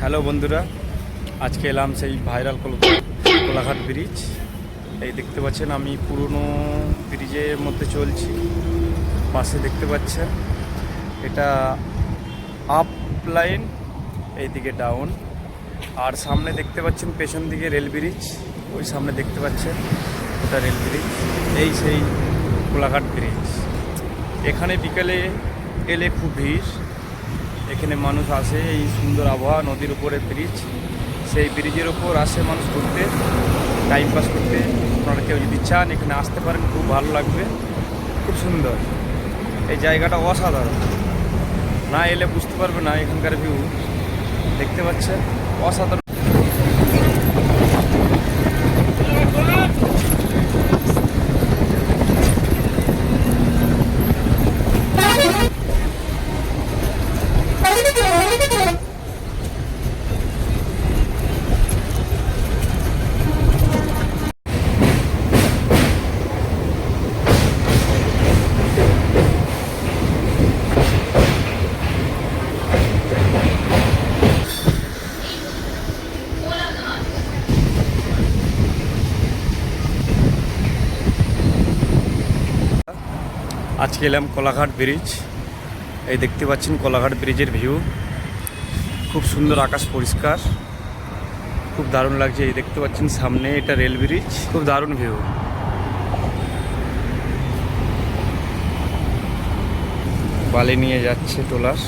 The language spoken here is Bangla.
হ্যালো বন্ধুরা, আজকে এলাম সেই ভাইরাল কল- কোলাঘাট ব্রিজ এই দেখতে পাচ্ছেন আমি পুরনো ব্রিজের মধ্যে চলছি, পাশে দেখতে পাচ্ছেন, এটা আপ লাইন এইদিকে ডাউন আর সামনে দেখতে পাচ্ছেন পেছন দিকে রেল ব্রিজ ওই সামনে দেখতে পাচ্ছেন ওটা রেল ব্রিজ এই সেই কোলাঘাট ব্রিজ এখানে বিকেলে এলে খুব ভিড়। এখানে মানুষ আসে, এই সুন্দর আবহাওয়া, নদীর উপরে ব্রিজ সেই ব্রিজের ওপর আসে মানুষ ঘুরতে টাইম পাস করতে। আপনারা কেউ যদি চান এখানে আসতে পারেন, খুব ভালো লাগবে, খুব সুন্দর। এই জায়গাটা অসাধারণ। না এলে বুঝতে পারবে না এখানকার ভিউ দেখতে পাচ্ছেন? অসাধারণ। আজকে এলাম কোলাঘাট ব্রিজ। এই দেখতে পাচ্ছেন কোলাঘাট ব্রিজের ভিউ। খুব সুন্দর আকাশ পরিষ্কার। খুব দারুণ লাগছে। এই দেখতে পাচ্ছেন সামনে এটা রেল ব্রিজ। খুব দারুণ ভিউ। বালি নিয়ে যাচ্ছে টোলার।